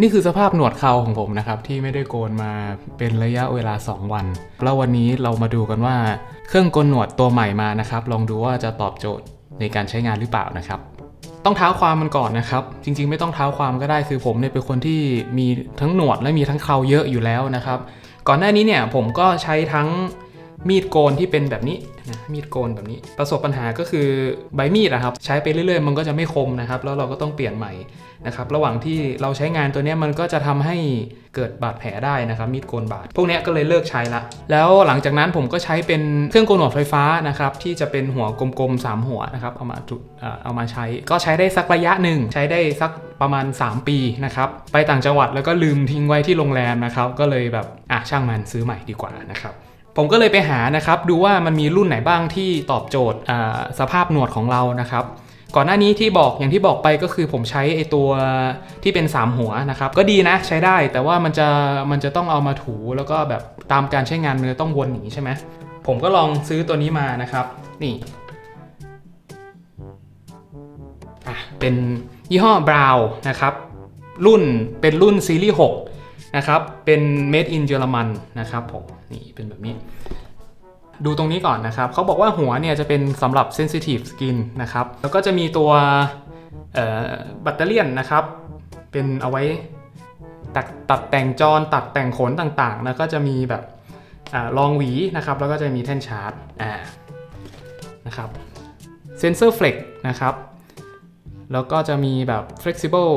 นี่คือสภาพหนวดเคาของผมนะครับที่ไม่ได้โกนมาเป็นระยะเวลา 2 วัน แล้ววันนี้เรามาดูกันว่าเครื่องโกนหนวดตัวใหม่มานะครับ ลองดูว่าจะตอบโจทย์ในการใช้งานหรือเปล่านะครับต้องเท้าความมันก่อนนะครับ จริงๆ ไม่ต้องเท้าความก็ได้คือผมเนี่ยเป็นคนที่มีทั้งหนวดและมีทั้งเคราเยอะอยู่แล้วนะครับ ก่อนหน้านี้เนี่ยผมก็ใช้ทั้ง มีดโกนที่เป็นแบบนี้นะมีดโกนแบบนี้ ประสบปัญหาก็คือใบมีดอะครับ ใช้ไปเรื่อยๆ มันก็จะไม่คมนะครับ แล้วเราก็ต้องเปลี่ยนใหม่นะครับ ระหว่างที่เราใช้งานตัวนี้มันก็จะทำให้เกิดบาดแผลได้นะครับ มีดโกนบาด พวกนี้ก็เลยเลิกใช้ละ แล้วหลังจากนั้นผมก็ใช้เป็นเครื่องโกนหนวดไฟฟ้านะครับ ที่จะเป็นหัวกลมๆ 3 หัวนะครับ เอามาจุดเอ่อเอามาใช้ ก็ใช้ได้สักระยะหนึ่ง ใช้ได้สักประมาณ 3 ปีนะครับ ไปต่างจังหวัดแล้วก็ลืมทิ้งไว้ที่โรงแรมนะครับ ก็เลยแบบอะช่างมันซื้อใหม่ดีกว่านะครับ ผมก็เลยไปหานะครับดูว่ามันมีรุ่นไหนบ้างที่ตอบโจทย์สภาพหนวดของเรานะครับ ก่อนหน้านี้ที่บอกอย่างที่บอกไปก็คือผมใช้ไอตัวที่เป็น 3 หัวนะครับ ก็ดีนะใช้ได้แต่ว่ามันจะมันจะต้องเอามาถูแล้วก็แบบตามการใช้งานมันจะต้องวนอย่างนี้ใช่ไหมผมก็ลองซื้อตัวนี้มานะครับ นี่เป็นยี่ห้อบราวนะครับ รุ่นเป็นรุ่นซีรีส์6นะครับ เป็น made in เยอรมันนะครับผม นี่เป็นแบบนี้ ดูตรงนี้ก่อนนะครับเขาบอกว่าหัวเนี่ยจะเป็นสำหรับ sensitive skin นะครับ แล้วก็จะมีตัวแบตเตอรี่นะครับ เป็นเอาไว้ตัดตัดแต่งจรตัดแต่งขนต่างๆ แล้วก็จะมีแบบอ่ารองหวีนะครับ แล้วก็จะมีแท่นชาร์จอ่านะครับเซนเซอร์เฟล็กนะครับ แล้วก็จะมีแบบ flexible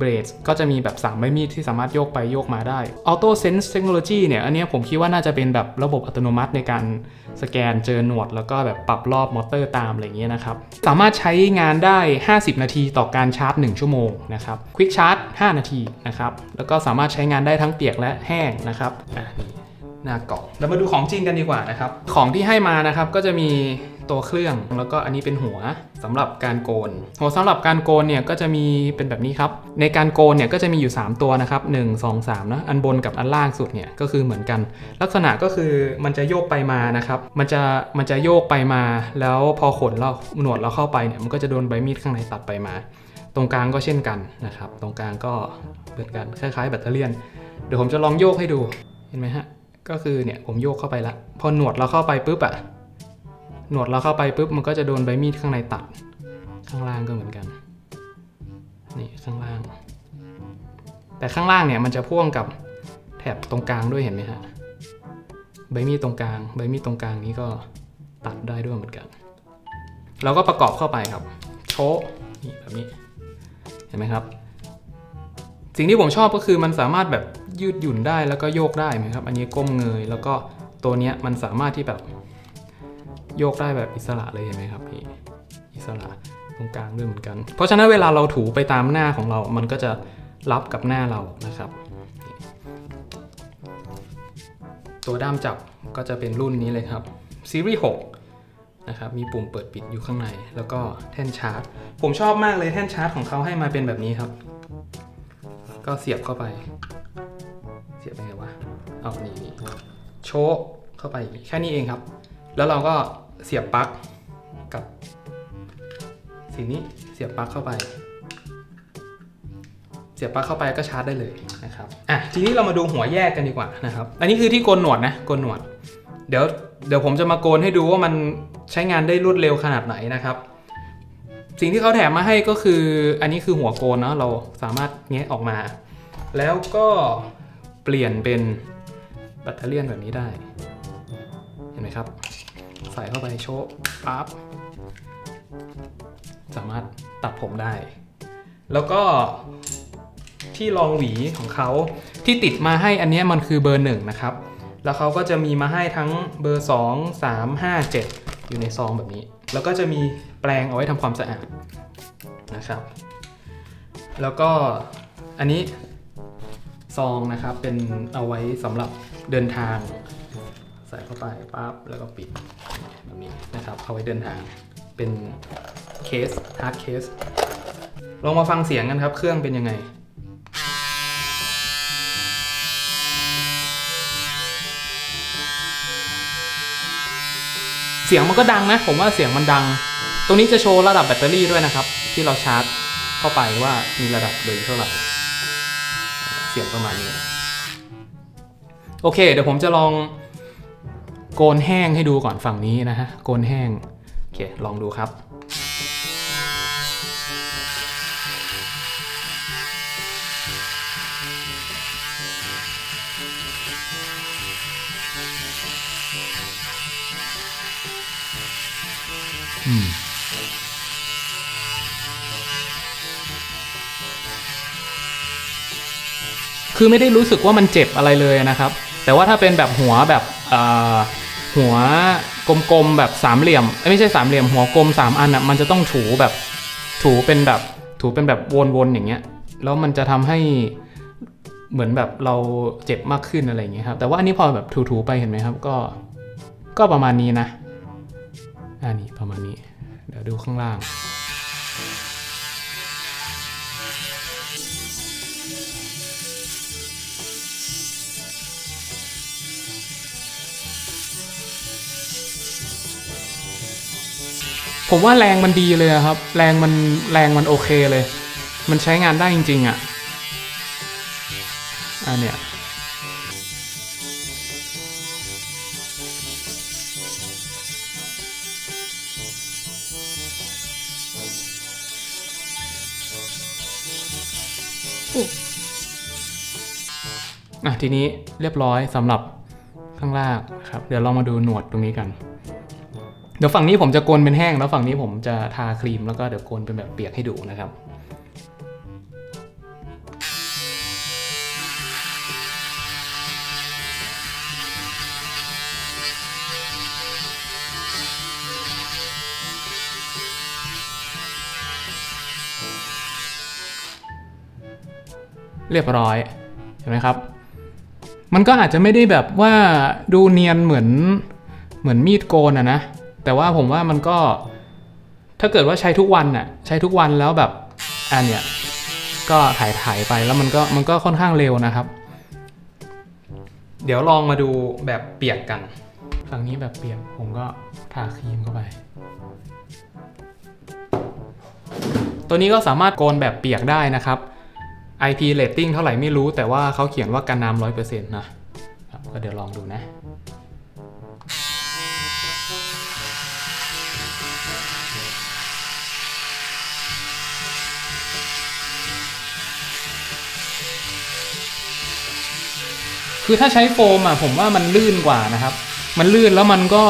blades ก็จะมีแบบ3ใบมีดที่สามารถโยกไปโยกมาได้ auto sense technology เนี่ย อันนี้ผมคิดว่าน่าจะเป็นแบบระบบอัตโนมัติในการสแกนเจอหนวด แล้วก็แบบปรับรอบมอเตอร์ตามอะไรเงี้ยนะครับ สามารถใช้งานได้ 50 นาทีต่อการชาร์จ 1 ชั่วโมงนะครับ quick charge 5 นาทีนะครับ แล้วก็สามารถใช้งานได้ทั้งเปียกและแห้งนะครับอะนี่หน้ากล่องเรามาดูของจริงกันดีกว่านะครับ ของที่ให้มานะครับก็จะมี ตัวเครื่อง แล้วก็อันนี้เป็นหัวสำหรับการโกน หัวสำหรับการโกนเนี่ยก็จะมีเป็นแบบนี้ครับ ในการโกนเนี่ยก็จะมีอยู่ 3 ตัวนะครับ 1 2 3นะอันบนกับอันล่างสุดเนี่ยก็คือเหมือนกัน ลักษณะก็คือมันจะโยกไปมานะครับ มันจะมันจะโยกไปมา แล้วพอขนเราหนวดเราเข้าไปเนี่ยมันก็จะโดนใบมีดข้างในตัดไปมา ตรงกลางก็เช่นกันนะครับ ตรงกลางก็เหมือนกันคล้ายๆแบตเตอรี่เดี๋ยวผมจะลองโยกให้ดูเห็นไหมฮะก็คือเนี่ยผมโยกเข้าไปละพอหนวดเราเข้าไปปุ๊บอะ หนวดเราเข้าไปปุ๊บมันก็จะโดนใบมีดข้างในตัด ข้างล่างก็เหมือนกัน นี่ข้างล่าง แต่ข้างล่างเนี่ยมันจะพ่วงกับแถบตรงกลางด้วยเห็นไหมฮะ ใบมีดตรงกลาง ใบมีดตรงกลางนี้ก็ตัดได้ด้วยเหมือนกัน เราก็ประกอบเข้าไปครับ โชะนี่แบบนี้ เห็นไหมครับ สิ่งที่ผมชอบก็คือมันสามารถแบบยืดหยุ่นได้แล้วก็โยกได้ไหมครับ อันนี้ก้มเงย แล้วก็ตัวเนี้ยมันสามารถที่แบบ โยกได้แบบอิสระเลยเห็นไหมครับพี่อิสระตรงกลางด้วยเหมือนกัน เพราะฉะนั้นเวลาเราถูไปตามหน้าของเรา มันก็จะรับกับหน้าเรานะครับ ตัวด้ามจับก็จะเป็นรุ่นนี้เลยครับซีรีส์6นะครับ มีปุ่มเปิดปิดอยู่ข้างใน แล้วก็แท่นชาร์จ ผมชอบมากเลยแท่นชาร์จของเขาให้มาเป็นแบบนี้ครับ ก็เสียบเข้าไป เสียบยังไงวะเอานี่นี่โชกเข้าไปแค่นี้เองครับ แล้วเราก็ เสียบปลั๊กกับ สิ่งนี้เสียบปลั๊กเข้าไป เสียบปลั๊กเข้าไปก็ชาร์จได้เลยนะครับอะทีนี้เรามาดูหัวแยกกันดีกว่านะครับ อันนี้คือที่โกนหนวดนะโกนหนวด เดี๋ยวเดี๋ยวผมจะมาโกนให้ดูว่ามันใช้งานได้รวดเร็วขนาดไหนนะครับ สิ่งที่เขาแถมมาให้ก็คือ อันนี้คือหัวโกนเนาะเราสามารถแงะออกมา แล้วก็เปลี่ยนเป็นแบตเตอรี่ยนแบบนี้ได้ เห็นไหมครับ ใส่เข้าไปโชว์ปั๊บสามารถตัดผมได้ แล้วก็ที่รองหวีของเขาที่ติดมาให้อันนี้มันคือเบอร์หนึ่งนะครับ แล้วเขาก็จะมีมาให้ทั้งเบอร์ 2 3 5 7 อยู่ในซองแบบนี้ แล้วก็จะมีแปรงเอาไว้ทำความสะอาดนะครับ แล้วก็อันนี้ซองนะครับเป็นเอาไว้สำหรับเดินทาง ใส่เข้าไปปั๊บแล้วก็ปิด แบบนี้นะครับเอาไว้เดินทางเป็นเคสฮาร์ดเคสลองมาฟังเสียงกันครับ เครื่องเป็นยังไงเสียงมันก็ดังนะ ผมว่าเสียงมันดัง ตรงนี้จะโชว์ระดับแบตเตอรี่ด้วยนะครับ ที่เราชาร์จเข้าไปว่ามีระดับเลยเท่าไหร่เสียงประมาณนี้ โอเค เดี๋ยวผมจะลอง โกนแห้งให้ดูก่อนฝั่งนี้นะฮะ โกนแห้ง โอเค ลองดูครับ อืมคือไม่ได้รู้สึกว่ามันเจ็บอะไรเลยนะครับ แต่ว่าถ้าเป็นแบบหัวแบบอ่อ หัวกลมๆแบบสามเหลี่ยมไม่ใช่สามเหลี่ยมหัวกลมสามอันอะมันจะต้องถูแบบถูเป็นแบบถูเป็นแบบวนๆอย่างเงี้ย แล้วมันจะทำให้เหมือนแบบเราเจ็บมากขึ้นอะไรอย่างเงี้ยครับแต่ว่าอันนี้พอแบบถูๆไปเห็นไหมครับ ก็ก็ประมาณนี้นะอันนี้ประมาณนี้ เดี๋ยวดูข้างล่าง ผมว่าแรงมันดีเลยครับ แรงมันแรงมันโอเคเลย มันใช้งานได้จริง ๆอะอันเนี้ยอะทีนี้เรียบร้อยสำหรับข้างล่างครับ เดี๋ยวเรามาดูหนวดตรงนี้กัน เดี๋ยวฝั่งนี้ผมจะโกนเป็นแห้งแล้วฝั่งนี้ผมจะทาครีมแล้วก็เดี๋ยวโกนเป็นแบบเปียกให้ดูนะครับเรียบร้อยเห็นไหมครับ มันก็อาจจะไม่ได้แบบว่าดูเนียนเหมือนเหมือนมีดโกนอะนะ แต่ว่าผมว่ามันก็ถ้าเกิดว่าใช้ทุกวันน่ะใช้ทุกวันแล้วแบบอันเนี้ยก็ถ่ายถ่ายไปแล้วมันก็มันก็ค่อนข้างเร็วนะครับ เดี๋ยวลองมาดูแบบเปียกกัน ฝั่งนี้แบบเปียกผมก็ทาครีมเข้าไป ตัวนี้ก็สามารถโกนแบบเปียกได้นะครับ IP rating เท่าไหร่ไม่รู้แต่ว่าเขาเขียนว่ากันน้ำร้อยเปอร์เซ็นต์นะครับก็เดี๋ยวลองดูนะ คือถ้าใช้โฟมอะผมว่ามันลื่นกว่านะครับ มันลื่นแล้วมันก็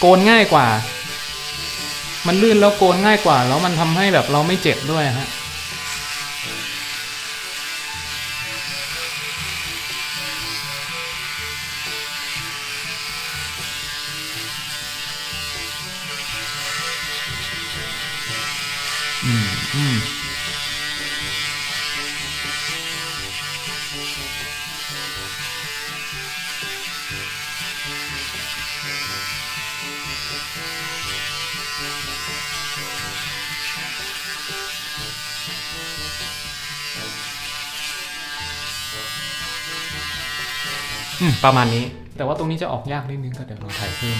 โกนง่ายกว่า มันลื่นแล้วโกนง่ายกว่า แล้วมันทำให้แบบเราไม่เจ็บด้วยฮะ อืมประมาณนี้ แต่ว่าตรงนี้จะออกยากนิดนึงก็เดี๋ยวเราถ่ายเพิ่ม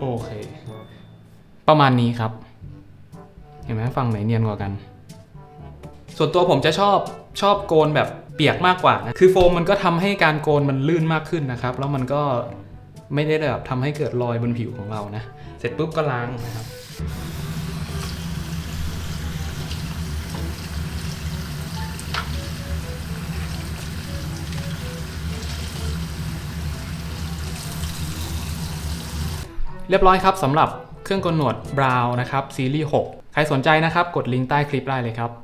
โอเค ประมาณนี้ครับ เห็นไหมฝั่งไหนเนียนกว่ากัน ส่วนตัวผมจะชอบชอบโกนแบบเปียกมากกว่านะคือโฟมมันก็ทำให้การโกนมันลื่นมากขึ้นนะครับ แล้วมันก็ไม่ได้แบบทำให้เกิดรอยบนผิวของเรานะ เสร็จปุ๊บก็ล้างนะครับเรียบร้อยครับสำหรับ เครื่องกนหนวดบราวนะครับซีรีส์6ใครสนใจนะครับ กดลิงก์ใต้คลิปได้เลยครับ